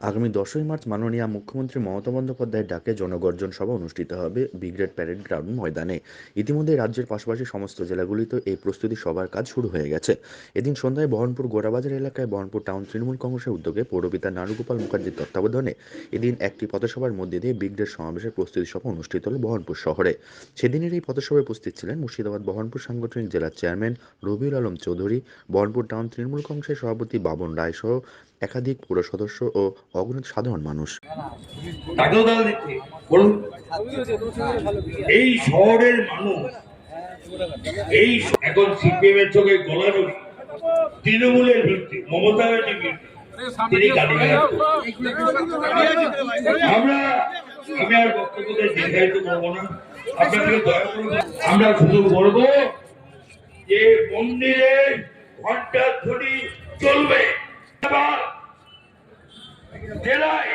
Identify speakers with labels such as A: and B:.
A: আগামী দশই মার্চ মাননীয় মুখ্যমন্ত্রী মমতা বন্দ্যোপাধ্যায়ের ডাকে জনগর্জন সভা অনুষ্ঠিত হবে ব্রিগেড প্যারেড গ্রাউন্ড ময়দানে। ইতিমধ্যে রাজ্যের পাশাপাশি সমস্ত জেলাগুলিতে এই প্রস্তুতি সভার কাজ শুরু হয়ে গেছে। এদিন সন্ধ্যায় বহরমপুর গোড়াবাজার এলাকায় বহরমপুর টাউন তৃণমূল কংগ্রেসের উদ্যোগে পৌরপিতা নারুগোপাল মুখার্জির তত্ত্বাবধানে এদিন একটি পথসভার মধ্যে দিয়ে ব্রিগেড সমাবেশের প্রস্তুতি সভা অনুষ্ঠিত হল বহরমপুর শহরে। সেদিনের এই পথসভায় উপস্থিত ছিলেন মুর্শিদাবাদ বহরমপুর সাংগঠনিক জেলার চেয়ারম্যান রবিউল আলম চৌধুরী বহরমপুর টাউন তৃণমূল কংগ্রেসের সভাপতি বাবন রায় সহ একাধিক পৌর সদস্য ও অগণিত সাধারণ মানুষ।
B: বলুন। এই শহরের মানুষ, এই এখন সিপিএম এর চোখে গলানো তৃণমূলের বিরুদ্ধে, মমতা তিনি আমরা, আমি আর দীর্ঘায়িত করব না। আপনাদেরকে দয়া আমরা শুধু বলব যে মন্দিরে চলবে। Get I.